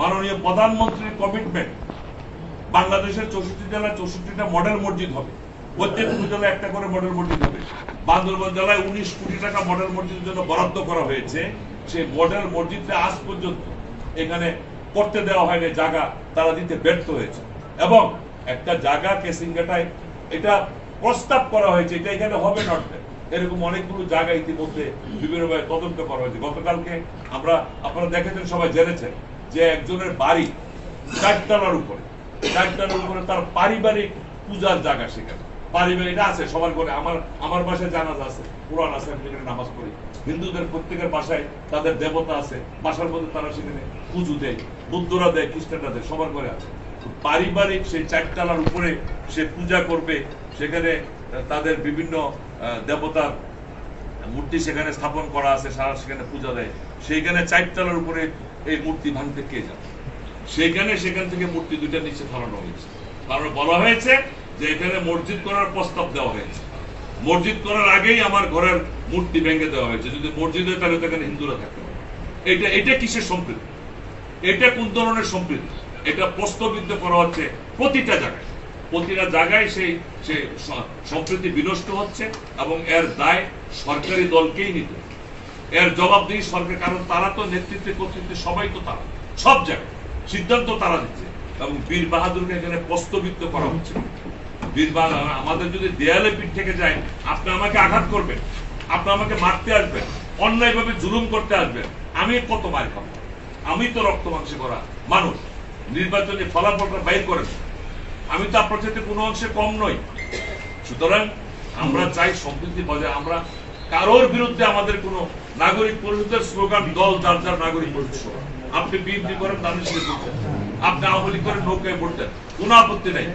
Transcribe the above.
মাননীয় প্রধানমন্ত্রীর কমিটমেন্ট বাংলাদেশের চৌষট্টি জেলায় চৌষট্টিটা মডেল মসজিদ হবে। প্রত্যেক উপজেলায় একটা করে মডেল মসজিদ হবে। বান্দরবান জেলায় উনিশ কোটি টাকা মডেল মসজিদের জন্য বরাদ্দ করা হয়েছে। সেই মডেল মসজিদটা আজ পর্যন্ত এখানে করতে দেওয়া হয়নি, জায়গা তারা দিতে ব্যর্থ হয়েছে। এবং একটা জায়গা কেসিংগাটায় এটা প্রস্তাব করা হয়েছে, এটা এখানে হবে নট এরকম অনেকগুলো জায়গা ইতিমধ্যে বিভিন্নভাবে তদন্ত করা হয়েছে। গতকালকে আমরা, আপনারা দেখেছেন, সবাই জেনেছেন। যে একজনের বাড়ি চারতলার উপরে চারতলার উপরে তার পারিবারিক পূজার জায়গা সেখানে। পারিবারিক আছে, সবার ঘরে। আমার আমার বাসায় জানাজা আছে, কোরআন আছে, আমি সেখানে নামাজ পড়ি। হিন্দুদের প্রত্যেকের বাসায় তাদের দেবতা আছে, বাসার মধ্যে তারা সেখানে পুজো দেয়, বুদ্ধরা দেয়, খ্রিস্টানরা দেয়, সবার ঘরে আছে। পারিবারিক সেই চারতলার উপরে সে পূজা করবে, সেখানে তাদের বিভিন্ন দেবতার মূর্তি সেখানে স্থাপন করা আছে, সারা সেখানে পূজা দেয়। সেইখানে চারতলার উপরে এই মূর্তি ভাঙতে কে যাবে সেখানে সেখান থেকে মূর্তি দুইটা নিচে ফেলানো হয়েছে। কারণ বলা হয়েছে যে এখানে মসজিদ করার প্রস্তাব দেওয়া হয়েছে। মসজিদ করার আগেই আমার ঘরের মূর্তি ভেঙে দেওয়া হয়েছে। যদি মসজিদ হয় তাহলে তো এখানে হিন্দুরা থাকতে এটা এটা কিসের সম্প্রীতি? এটা কোন ধরনের সম্প্রীতি? এটা প্রস্তবিদ্ধ করা হচ্ছে প্রতিটা জায়গায়। প্রতিটা জায়গায় সেই সম্প্রীতি বিনষ্ট হচ্ছে এবং এর দায় সরকারি দলকেই নিতে এর জবাবদিহি সরকার, কারণ তারা তো নেতৃত্বে কর্তৃত্বে সবাই তো তারা। সব জায়গায় সিদ্ধান্ত তারা দিচ্ছে। এবং বীর বাহাদুরকে এখানে প্রস্তবিদ্ধ করা হচ্ছে। বীর বাহাদুর আমাদের যদি দেয়ালে পিঠ থেকে যায়, আপনি আমাকে আঘাত করবেন, আপনি আমাকে মারতে আসবেন, অন্যায়ভাবে জুলুম করতে আসবেন, আমি কত মার খাব? আমি তো রক্ত মাংসে করা মানুষ। নির্বাচনী ফলাফলটা বাইর করেন। আমি তো আপনার সাথে কোনো অংশে কম নই। সুতরাং আমরা চাই সম্প্রীতি বজায়, আমরা কারোর বিরুদ্ধে আমাদের কোন নাগরিক পরিষদের স্লোগান, দল, যার যার নাগরিক পরিষদ। আপনি বিএনপি করেন, তাদের আপনি আওয়ামী লীগ করেন, নৌকায় পড়তেন কোনো আপত্তি নেই।